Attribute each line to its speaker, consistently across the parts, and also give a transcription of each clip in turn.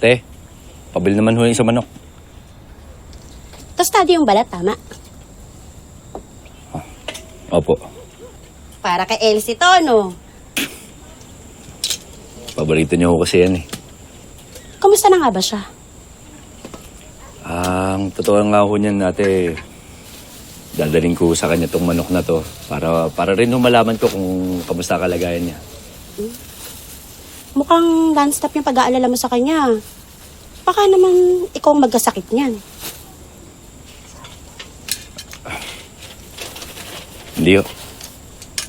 Speaker 1: Te, pabil naman ho yung sa manok.
Speaker 2: Tostado yung balat, tama?
Speaker 1: Opo,
Speaker 2: Para kay Elsie to, no?
Speaker 1: paborito niyo ho kasi yan eh.
Speaker 2: Kamusta na nga ba siya?
Speaker 1: Ang totoo nga ho niyan ate, dadaling ko sa kanya tong manok na to para para rin ho malaman ko kung kamusta kalagayan niya.
Speaker 2: Mukhang non-stop yung pag-aalala mo sa kanya. Baka naman ikaw ang magkasakit niyan.
Speaker 1: Hindi ho.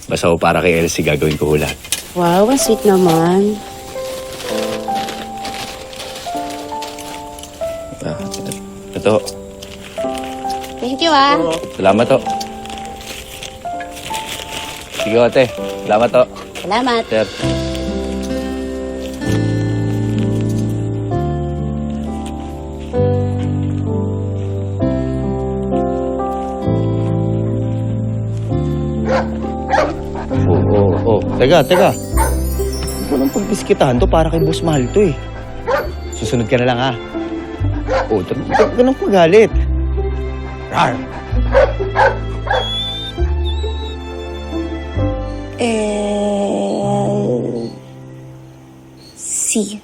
Speaker 1: Basta ho para kay Elsie gagawin ko lahat.
Speaker 2: Wow, ang sweet naman.
Speaker 1: Ah, ito.
Speaker 2: Thank you, ah.
Speaker 1: Salamat ho. Sige ho, ate. Salamat ho.
Speaker 2: Salamat.
Speaker 1: Sir. Teka, teka. Nang pagbiskitahan to para kay Boss Mahal to eh. Susunod ka na lang ha. Oo, oh, huwag ka nang magalit. Rar!
Speaker 3: L C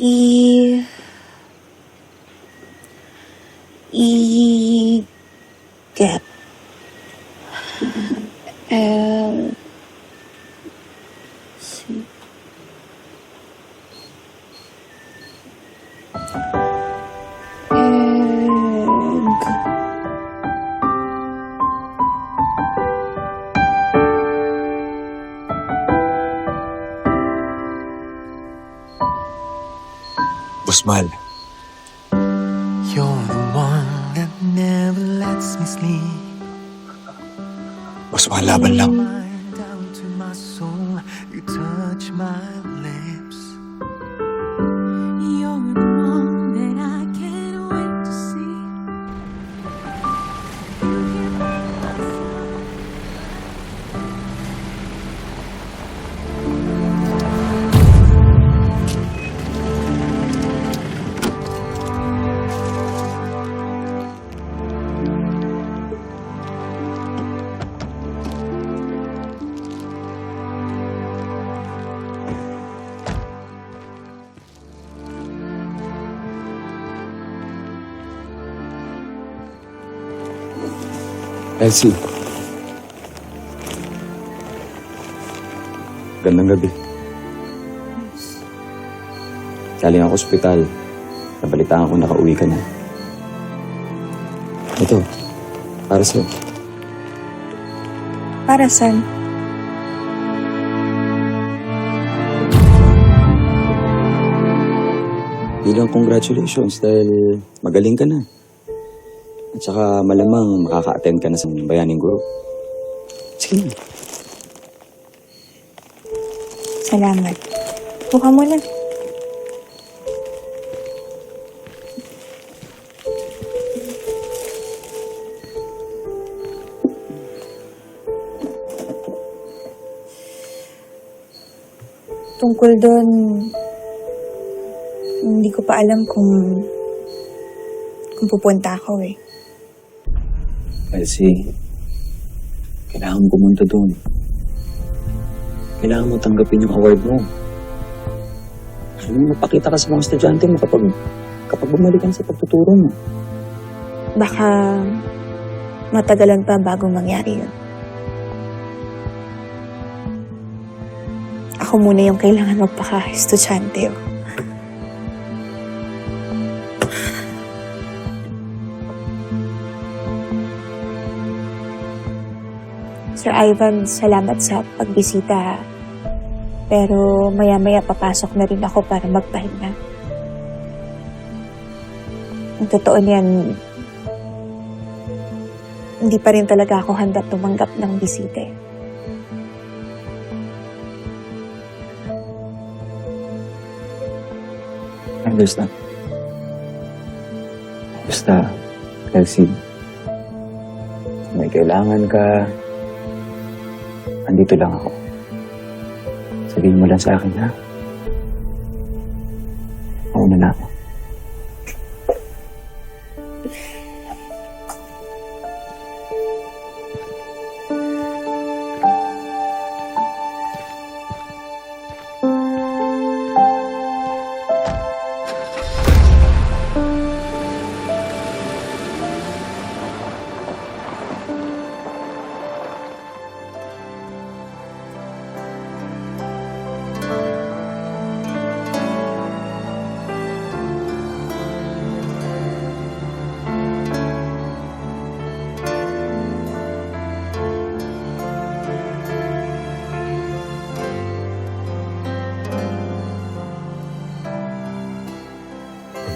Speaker 3: E E
Speaker 4: Boss Mahal,
Speaker 5: You're the one that never lets me sleep.
Speaker 4: Boss Mahal, laban lang. Elsie. Gandang gabi. Galing ako ospital. Nabalitaan ko nakauwi ka na. Ito, para sa'yo.
Speaker 3: Para saan?
Speaker 4: Bilang congratulations dahil magaling ka na. At saka malamang makaka-attend ka na sa bayaning guro. Sige na.
Speaker 3: Salamat. Buka mo na. Tungkol doon, hindi ko pa alam kung kung pupunta ako eh.
Speaker 4: Elsie, kailangan mo pumunta doon. Kailangan mo tanggapin yung award mo. Ano mo, mapakita ka sa mga estudyante mo kapag, kapag bumalik ka na sa pagtuturo mo.
Speaker 3: Baka matagalan pa bago mangyari yun. Ako muna yung kailangan magpaka-estudyante. Oh. Sir Ivan, salamat sa pagbisita. Pero maya-maya papasok na rin ako para magpahinga. Ang totoo niyan, hindi pa rin talaga ako handa tumanggap ng bisita.
Speaker 4: Understand? Basta, Elsie, may kailangan ka, andito lang ako. Sa Sabihin mo lang sa akin, ha? Mauna na ako.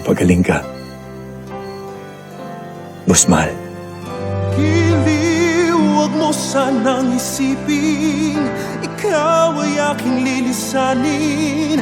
Speaker 6: Pagaling ka. Boss Mahal.
Speaker 5: Giliw, huwag mo sanang isipin Ikaw ay aking lilisanin